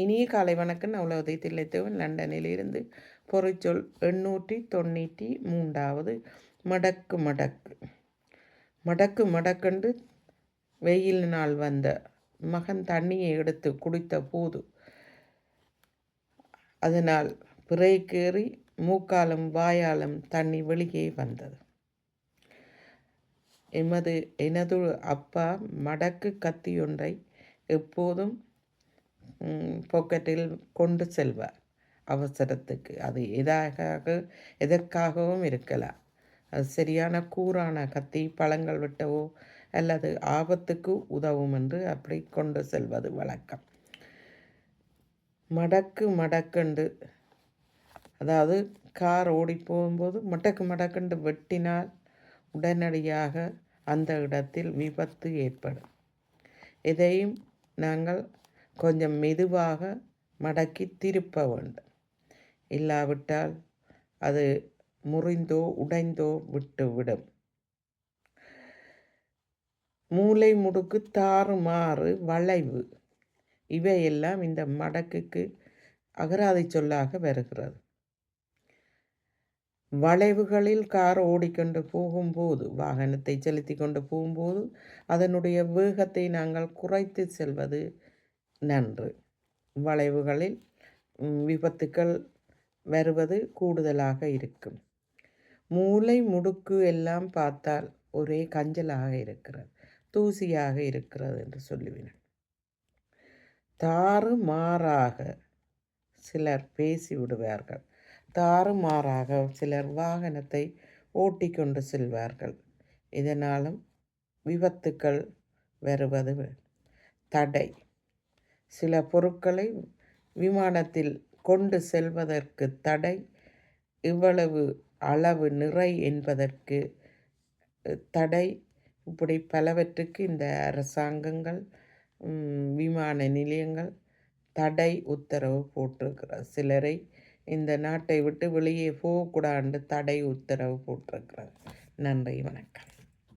இனிய காலை வணக்கம். உலகத்தை தில்லைத்தவன் லண்டனில் இருந்து பொறிச்சொல் எண்ணூற்றி தொண்ணூற்றி மூன்றாவது. மடக்கு மடக்கு. மடக்கு மடக்கென்று வெயில் நாள் வந்த மகன் தண்ணியை எடுத்து குடித்த போது அதனால் பிறைக்கேறி மூக்காலும் வாயாலும் தண்ணி வெளியே வந்தது. எமது எனது அப்பா மடக்கு கத்தியொன்றை எப்போதும் பாக்கெட்டில் கொண்டு செல்வார் அவசரத்துக்கு. அது எதாக எதற்காகவும் இருக்கலாம். அது சரியான கூறான கத்தி பழங்கள் விட்டவோ அல்லது ஆபத்துக்கு உதவும் என்று அப்படி கொண்டு செல்வது வழக்கம். மடக்கு மடக்கண்டு அதாவது கார் ஓடி போகும்போது மடக்கு மடக்கண்டு வெட்டினால் உடனடியாக அந்த இடத்தில் விபத்து ஏற்படும். இதையும் நாங்கள் கொஞ்சம் மெதுவாக மடக்கி திருப்ப வேண்டும். இல்லாவிட்டால் அது முறிந்தோ உடைந்தோ விட்டுவிடும். மூளை முடுக்கு தாறுமாறு வளைவு. இவையெல்லாம் இந்த மடக்குக்கு அகராதி சொல்லாக வருகிறது. வளைவுகளில் கார் ஓடிக்கொண்டு போகும்போது வாகனத்தை செலுத்தி கொண்டு போகும்போது அதனுடைய வேகத்தை நாங்கள் குறைத்து செல்வது நன்று. வளைவுகளில் விபத்துக்கள் வருவது கூடுதலாக இருக்கும். மூளை முடுக்கு எல்லாம் பார்த்தால் ஒரே கஞ்சலாக இருக்கிறது தூசியாக இருக்கிறது என்று சொல்லுவேன் தாறு மாறாக சிலர் பேசி விடுவார்கள். தாறு மாறாக சிலர் வாகனத்தை ஓட்டிக்கொண்டு செல்வார்கள். இதனாலும் விபத்துக்கள் வருவது தடை. சில பொருட்களை விமானத்தில் கொண்டு செல்வதற்கு தடை இவ்வளவு அளவு நிறை என்பதற்கு தடை. இப்படி பலவற்றுக்கு இந்த அரசாங்கங்கள் விமான நிலையங்கள் தடை உத்தரவு போட்டிருக்கிறார் சிலரை இந்த நாட்டை விட்டு வெளியே போகக்கூடாது தடை உத்தரவு போட்டிருக்கிறார் நன்றி வணக்கம்.